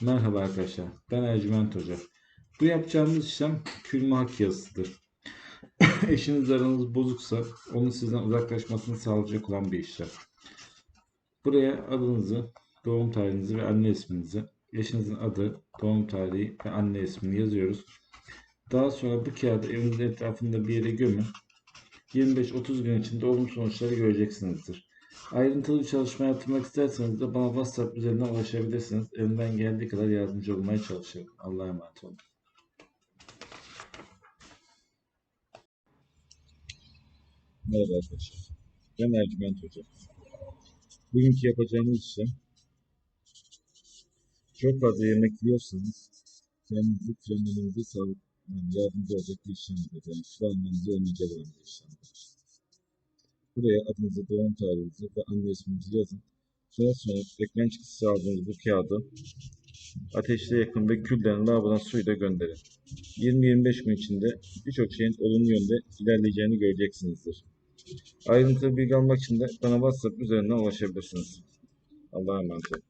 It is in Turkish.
Merhaba arkadaşlar, ben Ercüment Hoca. Bu yapacağımız işlem külme hak yazısıdır. Eşiniz aranız bozuksa onun sizden uzaklaşmasını sağlayacak olan bir işlem. Buraya adınızı, doğum tarihinizi ve anne isminizi, eşinizin adı, doğum tarihi ve anne ismini yazıyoruz. Daha sonra bu kağıdı evinizin etrafında bir yere gömün. 25-30 gün içinde olumlu sonuçları göreceksinizdir. Ayrıntılı bir çalışma yaptırmak isterseniz de bana WhatsApp üzerinden ulaşabilirsiniz. Elimden geldiği kadar yardımcı olmaya çalışırım. Allah'a emanet olun. Merhaba arkadaşlar. Ben Ercüment Hoca. Bugünkü yapacağımız işlem çok fazla yemek yiyorsanız kendinizi frenlemenize sağlık yani yardımcı olacak bir işlemdir. Yani kilo almanızı önleyecek olan bir işlemdir. Buraya adınızı, doğum tarihinizi ve anne isminizi yazın. Daha sonra ekran çıktısı aldığınız bu kağıdı ateşte yakın ve küllerin lavabodan suyla gönderin. 20-25 gün içinde birçok şeyin olumlu yönde ilerleyeceğini göreceksinizdir. Ayrıntılı bilgi almak için de bana WhatsApp üzerinden ulaşabilirsiniz. Allah'a emanet olun.